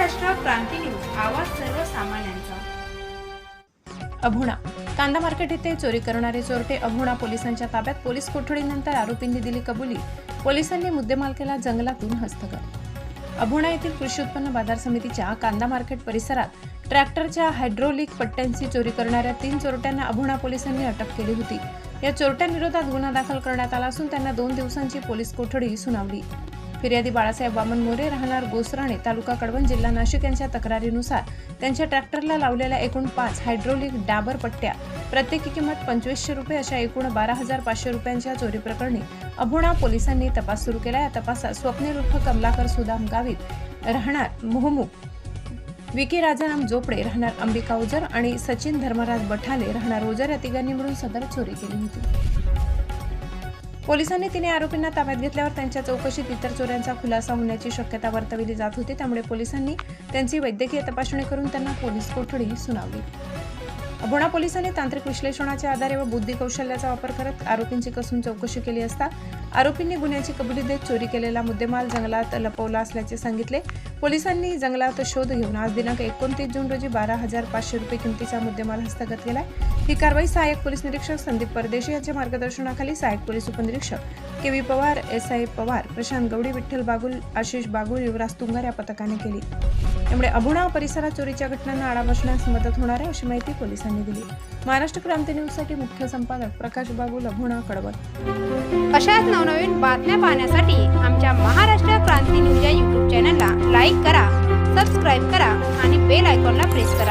क्रांती news आवाज सर्वसामान्यांचा. अभुणा. कांदा मार्केट येथे चोरी करणारे चोरटे अभुणा पोलिसांच्या ताब्यात पोलीस कोठडीनंतर आरोपींनी दिली कबुली. पोलिसांनी मुद्देमालकेला जंगलातून हस्तगत. अभुणा येथील कृषी उत्पन्न बाजार समितीच्या कांदा मार्केट परिसरात ट्रॅक्टरच्या हायड्रोलिक पट्ट्यांची चोरी करणाऱ्या तीन चोरट्यांना अभुणा पोलिसांनी अटक केली होती. या चोरट्यांविरोधात गुन्हा दाखल करण्यात आला असून त्यांना दोन दिवसांची पोलीस कोठडी सुनावली. फिर्यादी बाळासाहेब वामन मोरे राहणार गोसराणे तालुका कडवण जिल्हा नाशिक यांच्या तक्रारीनुसार त्यांच्या ट्रॅक्टरला लावलेल्या एकूण पाच हायड्रोलिक डाबर पट्ट्या प्रत्येकी किंमत पंचवीसशे रुपये अशा एकूण बारा हजार पाचशे रुपयांच्या चोरी प्रकरणी अभोणा पोलिसांनी तपास सुरू केला. या तपासात स्वप्नील उर्फ कमलाकर सुदाम गावित राहणार मोहमुख विकी राजाराम जोपडे राहणार अंबिका ओझर आणि सचिन धर्मराज बठाले राहणार ओझर. या तिघांनी मिळून सदर चोरी केली होती. पोलिसांनी तिने आरोपींना ताब्यात घेतल्यावर त्यांच्या चौकशीत इतर चोऱ्यांचा खुलासा होण्याची शक्यता वर्तविली जात होती. त्यामुळे पोलिसांनी त्यांची वैद्यकीय तपासणी करून त्यांना पोलीस कोठडी सुनावली. अबोणा पोलिसांनी तांत्रिक विश्लेषणाच्या आधारे व बुद्धी कौशल्याचा वापर करत आरोपींची कसून चौकशी केली असता आरोपींनी गुन्ह्याची कबुली देत चोरी केलेला मुद्देमाल जंगलात लपवला असल्याचे सांगितले. पोलिसांनी जंगलात शोध घेऊन आज दिनांक एकोणतीस जून रोजी बारा हजार पाचशे रुपये किमतीचा मुद्देमाल हस्तगत केला ही कारवाई सहाय्यक पोलीस निरीक्षक संदीप परदेशी यांच्या मार्गदर्शनाखाली सहाय्यक पोलीस उपनिरीक्षक K V Pawar S I Pawar Prashant Gawadi Vitthal Bagul Ashish Bagul Yuvraj Tungar या पथकाने केली. त्यामुळे अभुणा परिसरात चोरीच्या घटनांना आळा बसण्यास मदत होणार आहे अशी माहिती पोलिसांनी दिली. महाराष्ट्र क्रांती न्यूजसाठी मुख्य संपादक प्रकाश बागुल अभुणा कडवत अशाच नवनवीन बातम्या पाहण्यासाठी आमच्या महाराष्ट्र क्रांती न्यूज या युट्यूब चॅनलला लाईक करा सबस्क्राईब करा आणि बेल आयकॉनला प्रेस करा.